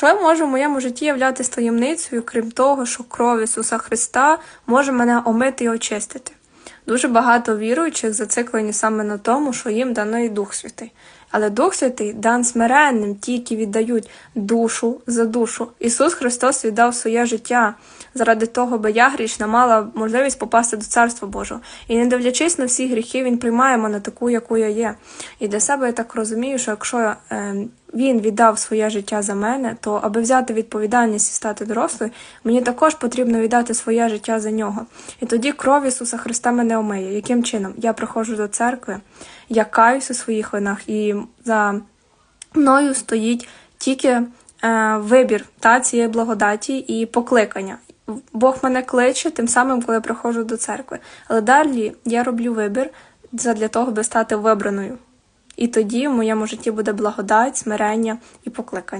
Що може в моєму житті являтися таємницею, крім того, що кров Ісуса Христа може мене омити і очистити? Дуже багато віруючих зациклені саме на тому, що їм даний Дух Святий. Але Дух Святий дан смиренним, ті, які віддають душу за душу. Ісус Христос віддав своє життя заради того, би я грішна мала можливість попасти до Царства Божого. І не дивлячись на всі гріхи, Він приймає мене таку, яку я є. І для себе я так розумію, що якщо е, він віддав своє життя за мене, то аби взяти відповідальність і стати дорослою, мені також потрібно віддати своє життя за нього. І тоді кров Ісуса Христа мене омиє. Яким чином? Я приходжу до церкви, я каюсь у своїх винах, і за мною стоїть тільки е, вибір та цієї благодаті і покликання. Бог мене кличе тим самим, коли я приходжу до церкви. Але далі я роблю вибір для того, аби стати вибраною. І тоді в моєму житті буде благодать, смирення і покликання.